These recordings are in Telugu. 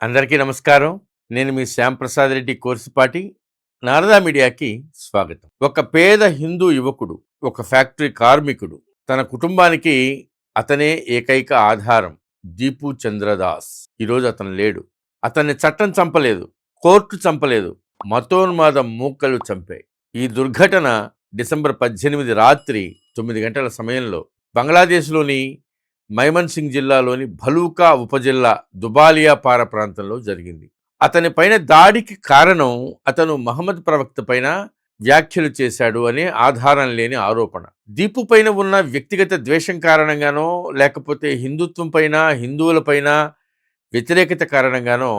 అందరికీ నమస్కారం. నేను మీ శ్యాంప్రసాద్ రెడ్డి కోర్సుపాటి నారదా మీడియాకి స్వాగతం. ఒక పేద హిందూ యువకుడు ఒక ఫ్యాక్టరీ కార్మికుడు తన కుటుంబానికి అతనే ఏకైక ఆధారం దీపు చంద్రదాస్. ఈరోజు అతను లేడు. అతన్ని చట్టం చంపలేదు కోర్టు చంపలేదు మతోన్మాద మూకలు చంపాయి. ఈ దుర్ఘటన డిసెంబర్ పద్దెనిమిది రాత్రి తొమ్మిది గంటల సమయంలో బంగ్లాదేశ్లోని మైమన్ సింగ్ జిల్లాలోని భలూకా ఉపజిల్లా దుబాలియాపార ప్రాంతంలో జరిగింది. అతని పైన దాడికి కారణం అతను మహమ్మద్ ప్రవక్త పైన వ్యాఖ్యలు చేశాడు అనే ఆధారం లేని ఆరోపణ. దీపు పైన ఉన్న వ్యక్తిగత ద్వేషం కారణంగానో లేకపోతే హిందుత్వం పైన హిందువుల పైన వ్యతిరేకత కారణంగానో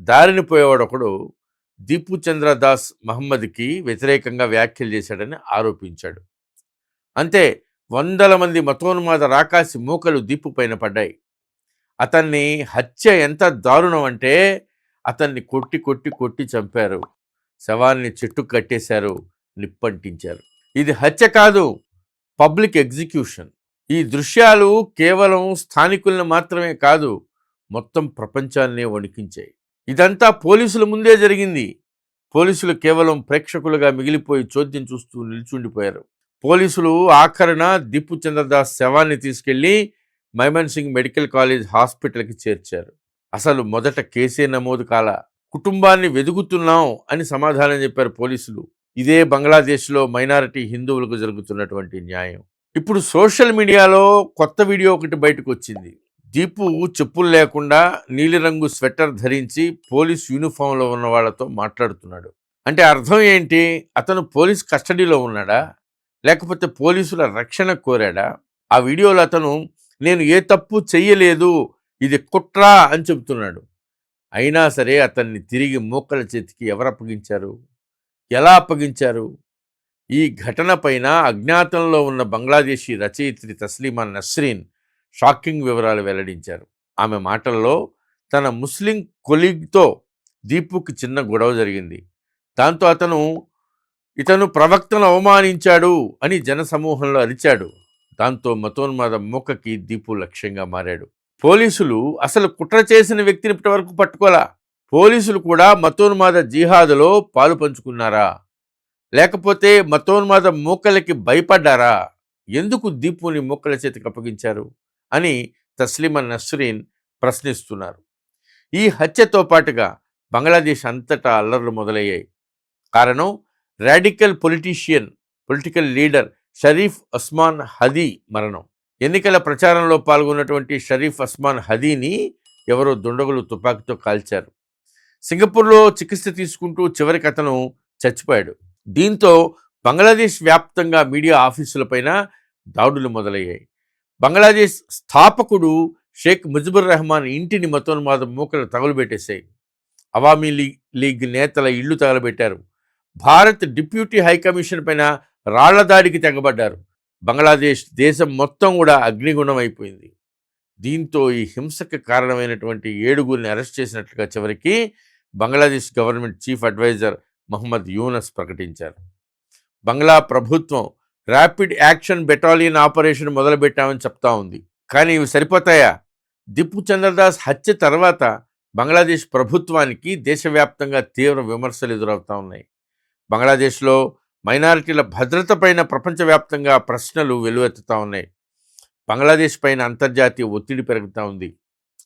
దారిని పోయేవాడొకడు దీపు చంద్రదాస్ మహమ్మద్కి వ్యతిరేకంగా వ్యాఖ్యలు చేశాడని ఆరోపించాడు. అంతే వందల మంది మతోన్మాద రాకాసి మూకలు దీపు పైన పడ్డాయి. అతన్ని హత్య ఎంత దారుణం అంటే అతన్ని కొట్టి కొట్టి కొట్టి చంపారు. శవాన్ని చెట్టు కట్టేశారు. నిప్పంటించారు. ఇది హత్య కాదు పబ్లిక్ ఎగ్జిక్యూషన్. ఈ దృశ్యాలు కేవలం స్థానికులను మాత్రమే కాదు మొత్తం ప్రపంచాన్నే వణికించాయి. ఇదంతా పోలీసుల ముందే జరిగింది. పోలీసులు కేవలం ప్రేక్షకులుగా మిగిలిపోయి చోద్యం చూస్తూ నిల్చుండిపోయారు. పోలీసులు ఆఖరణ దీపు చంద్రదాస్ శవాన్ని తీసుకెళ్ళి మైమన్ సింగ్ మెడికల్ కాలేజ్ హాస్పిటల్కి చేర్చారు. అసలు మొదట కేసే నమోదు కాల కుటుంబాన్ని వెదుగుతున్నాం అని సమాధానం చెప్పారు పోలీసులు. ఇదే బంగ్లాదేశ్లో మైనారిటీ హిందువులకు జరుగుతున్నటువంటి న్యాయం. ఇప్పుడు సోషల్ మీడియాలో కొత్త వీడియో ఒకటి బయటకు వచ్చింది దీపు చెప్పులు లేకుండా నీలిరంగు స్వెటర్ ధరించి పోలీస్ యూనిఫామ్లో ఉన్న వాళ్ళతో మాట్లాడుతున్నాడు. అంటే అర్థం ఏంటి? అతను పోలీస్ కస్టడీలో ఉన్నాడా? లేకపోతే పోలీసుల రక్షణ కోరాడా? ఆ వీడియోలో అతను నేను ఏ తప్పు చెయ్యలేదు ఇది కుట్ర అని చెబుతున్నాడు. అయినా సరే అతన్ని తిరిగి మూకల చేతికి ఎవరు అప్పగించారు? ఎలా అప్పగించారు? ఈ ఘటన పైన అజ్ఞాతంలో ఉన్న బంగ్లాదేశీ రచయిత్రి తస్లీమా నస్రీన్ షాకింగ్ వివరాలు వెల్లడించారు. ఆమె మాటల్లో తన ముస్లిం కొలీగ్తో దీపుకి చిన్న గొడవ జరిగింది. దాంతో అతను ఇతను ప్రవక్తను అవమానించాడు అని జనసమూహంలో అరిచాడు. దాంతో మతోన్మాద మూకకి దీపు లక్ష్యంగా మారాడు. పోలీసులు అసలు కుట్ర చేసిన వ్యక్తిని ఇప్పటివరకు పట్టుకోలా? పోలీసులు కూడా మతోన్మాద జిహాదులో పాలు పంచుకున్నారా? లేకపోతే మతోన్మాద మూకలకి భయపడ్డారా? ఎందుకు దీపుని మూకల చేతికి అప్పగించారు? అని తస్లిమ నస్రీన్ ప్రశ్నిస్తున్నారు. ఈ హత్యతో పాటుగా బంగ్లాదేశ్ అంతటా అల్లర్లు మొదలయ్యాయి. కారణం radical politician political leader Sharif Osman Hadi మరణం. ఎన్నికల ప్రచారంలో పాల్గొన్నటువంటి షరీఫ్ అస్మాన్ హదీని ఎవరో దుండగులు తుపాకీతో కాల్చారు. సింగపూర్లో చికిత్స తీసుకుంటూ చివరికి అతను చచ్చిపోయాడు. దీంతో బంగ్లాదేశ్ వ్యాప్తంగా మీడియా ఆఫీసులపైన దాడులు మొదలయ్యాయి. బంగ్లాదేశ్ స్థాపకుడు షేక్ ముజిబుర్ రెహమాన్ ఇంటిని మతోన్మాద మూకలు తగులుబెట్టేశాయి. అవామీ లీగ్ లీగ్ నేతల ఇళ్ళు తగలబెట్టారు. భారత్ డిప్యూటీ హైకమిషన్ పైన రాళ్ళ దాడికి తెగబడ్డారు. బంగ్లాదేశ్ దేశం మొత్తం కూడా అగ్నిగుణం అయిపోయింది. దీంతో ఈ హింసకు కారణమైనటువంటి ఏడుగురిని అరెస్ట్ చేసినట్లుగా చివరికి Bangladesh government chief adviser Muhammad Yunus ప్రకటించారు. బంగ్లా ప్రభుత్వం ర్యాపిడ్ యాక్షన్ బెటాలియన్ ఆపరేషన్ మొదలుపెట్టామని చెప్తా ఉంది. కానీ ఇవి సరిపోతాయా? దిప్పు చంద్రదాస్ హత్య తర్వాత బంగ్లాదేశ్ ప్రభుత్వానికి దేశవ్యాప్తంగా తీవ్ర విమర్శలు ఎదురవుతా ఉన్నాయి. బంగ్లాదేశ్లో మైనారిటీల భద్రత పైన ప్రపంచవ్యాప్తంగా ప్రశ్నలు వెలువెత్తుతూ ఉన్నాయి. బంగ్లాదేశ్ పైన అంతర్జాతీయ ఒత్తిడి పెరుగుతూ ఉంది.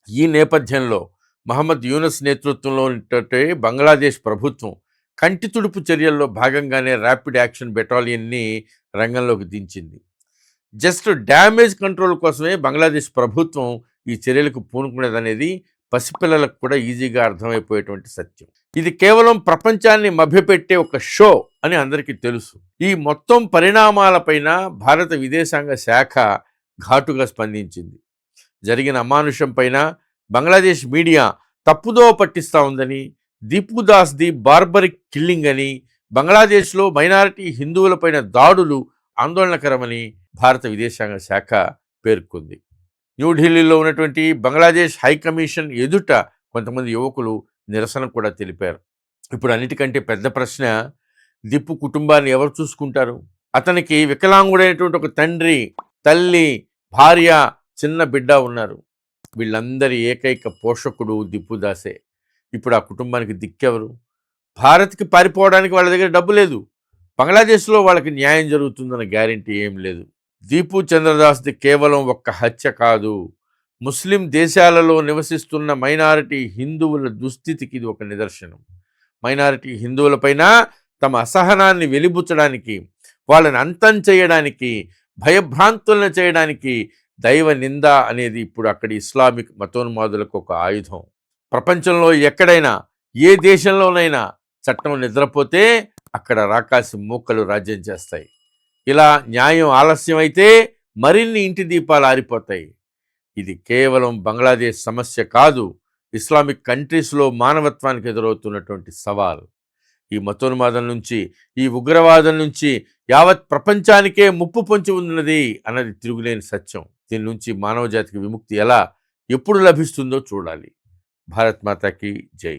ఈ నేపథ్యంలో మహమ్మద్ యూనస్ నేతృత్వంలో ఉన్నటువంటి బంగ్లాదేశ్ ప్రభుత్వం కంటి తుడుపు చర్యల్లో భాగంగానే ర్యాపిడ్ యాక్షన్ బెటాలియన్ని రంగంలోకి దించింది. జస్ట్ డ్యామేజ్ కంట్రోల్ కోసమే బంగ్లాదేశ్ ప్రభుత్వం ఈ చర్యలకు పూనుకునేదనేది పసిపిల్లలకు కూడా ఈజీగా అర్థమైపోయేటువంటి సత్యం. ఇది కేవలం ప్రపంచాన్ని మభ్యపెట్టే ఒక షో అని అందరికీ తెలుసు. ఈ మొత్తం పరిణామాలపైన భారత విదేశాంగ శాఖ ఘాటుగా స్పందించింది. జరిగిన అమానుషం పైన బంగ్లాదేశ్ మీడియా తప్పుదో పట్టిస్తూ ఉందని దీపుదాస్ ది బార్బరిక్ కిల్లింగ్ అని బంగ్లాదేశ్లో మైనారిటీ హిందువులపైన దాడులు ఆందోళనకరమని భారత విదేశాంగ శాఖ పేర్కొంది. న్యూఢిల్లీలో ఉన్నటువంటి బంగ్లాదేశ్ హై కమిషన్ ఎదుట కొంతమంది యువకులు నిరసన కూడా తెలిపారు. ఇప్పుడు అన్నిటికంటే పెద్ద ప్రశ్న దిప్పు కుటుంబాన్ని ఎవరు చూసుకుంటారు? అతనికి వికలాంగుడైనటువంటి ఒక తండ్రి తల్లి భార్య చిన్న బిడ్డ ఉన్నారు. వీళ్ళందరి ఏకైక పోషకుడు దిప్పుదాసే ఇప్పుడు ఆ కుటుంబానికి దిక్కెవరు? భారత్కి పారిపోవడానికి వాళ్ళ దగ్గర డబ్బు లేదు. బంగ్లాదేశ్లో వాళ్ళకి న్యాయం జరుగుతుందన్న గ్యారంటీ ఏం లేదు. దీపు చంద్రదాస్ది కేవలం ఒక్క హత్య కాదు. ముస్లిం దేశాలలో నివసిస్తున్న మైనారిటీ హిందువుల దుస్థితికి ఇది ఒక నిదర్శనం. మైనారిటీ హిందువులపైన తమ అసహనాన్ని వెలిబుచ్చడానికి వాళ్ళని అంతం చేయడానికి భయభ్రాంతులను చేయడానికి దైవ నింద అనేది ఇప్పుడు అక్కడి ఇస్లామిక్ మతోన్మాదులకు ఒక ఆయుధం. ప్రపంచంలో ఎక్కడైనా ఏ దేశంలోనైనా చట్టం నిద్రపోతే అక్కడ రాకాసి మూకలు రాజ్యం చేస్తాయి. ఇలా న్యాయం ఆలస్యం అయితే మరిన్ని ఇంటి దీపాలు ఆరిపోతాయి. ఇది కేవలం బంగ్లాదేశ్ సమస్య కాదు ఇస్లామిక్ కంట్రీస్లో మానవత్వానికి ఎదురవుతున్నటువంటి సవాల్. ఈ మతోన్మాదం నుంచి ఈ ఉగ్రవాదం నుంచి యావత్ ప్రపంచానికే ముప్పు పొంచి ఉన్నది అన్నది తిరుగులేని సత్యం. దీని నుంచి మానవ జాతికి విముక్తి ఎలా ఎప్పుడు లభిస్తుందో చూడాలి. భారత్ మాతాకి జై.